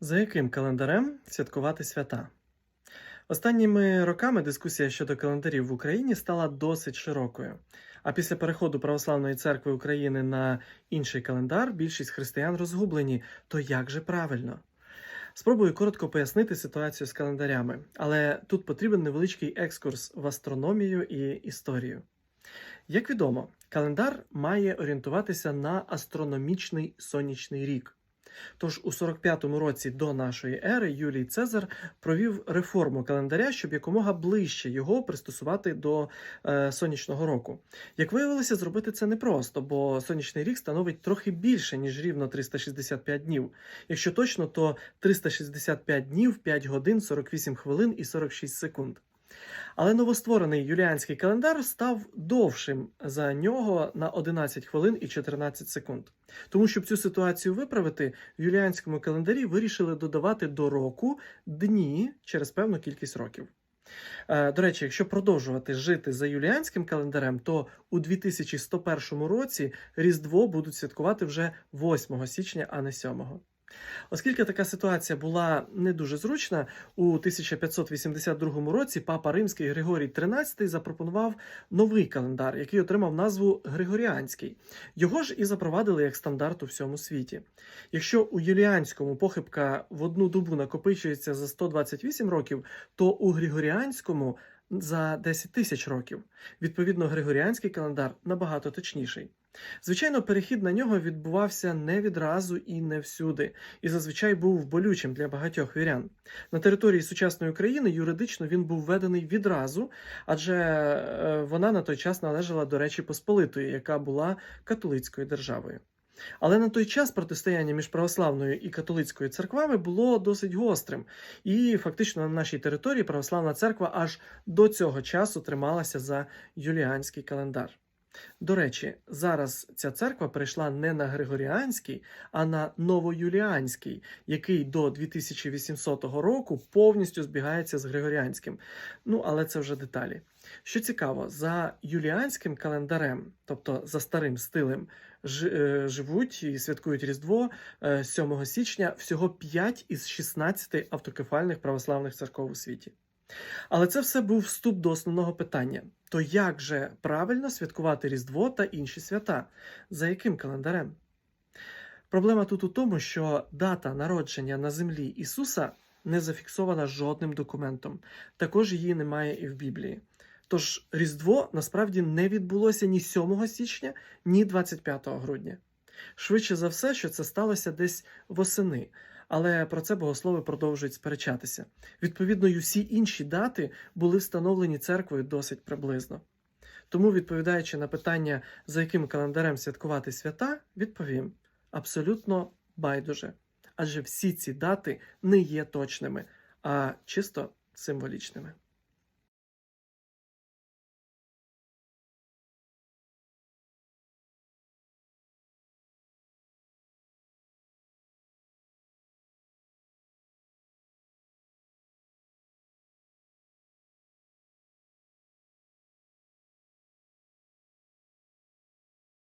За яким календарем святкувати свята? Останніми роками дискусія щодо календарів в Україні стала досить широкою. А після переходу Православної церкви України на інший календар більшість християн розгублені. То як же правильно? Спробую коротко пояснити ситуацію з календарями, але тут потрібен невеличкий екскурс в астрономію і історію. Як відомо, календар має орієнтуватися на астрономічний сонячний рік. Тож у 45-му році до нашої ери Юлій Цезар провів реформу календаря, щоб якомога ближче його пристосувати до е, сонячного року. Як виявилося, зробити це непросто, бо сонячний рік становить трохи більше, ніж рівно 365 днів. Якщо точно, то 365 днів, 5 годин, 48 хвилин і 46 секунд. Але новостворений юліанський календар став довшим за нього на 11 хвилин і 14 секунд. Тому, щоб цю ситуацію виправити, в юліанському календарі вирішили додавати до року дні через певну кількість років. Е, До речі, якщо продовжувати жити за юліанським календарем, то у 2101 році Різдво будуть святкувати вже 8 січня, а не 7. Оскільки така ситуація була не дуже зручна, у 1582 році папа римський Григорій XIII запропонував новий календар, який отримав назву Григоріанський. Його ж і запровадили як стандарт у всьому світі. Якщо у юліанському похибка в одну добу накопичується за 128 років, то у Григоріанському за 10 тисяч років. Відповідно, Григоріанський календар набагато точніший. Звичайно, перехід на нього відбувався не відразу і не всюди, і зазвичай був болючим для багатьох вірян. На території сучасної України юридично він був введений відразу, адже е, вона на той час належала до Речі Посполитої, яка була католицькою державою. Але на той час протистояння між православною і католицькою церквами було досить гострим, і фактично на нашій території православна церква аж до цього часу трималася за юліанський календар. До речі, зараз ця церква перейшла не на Григоріанський, а на Новоюліанський, який до 2800 року повністю збігається з Григоріанським. Ну, але це вже деталі. Що цікаво, за юліанським календарем, тобто за старим стилем, е, живуть і святкують Різдво е, 7 січня всього 5 із 16 автокефальних православних церков у світі. Але це все був вступ до основного питання: то як же правильно святкувати Різдво та інші свята? За яким календарем? Проблема тут у тому, що дата народження на землі Ісуса не зафіксована жодним документом. Також її немає і в Біблії. Тож Різдво насправді не відбулося ні 7 січня, ні 25 грудня. Швидше за все, що це сталося десь восени, але про це богослови продовжують сперечатися. Відповідно, й усі інші дати були встановлені церквою досить приблизно. Тому, відповідаючи на питання, за яким календарем святкувати свята, відповім абсолютно байдуже. Адже всі ці дати не є точними, а чисто символічними.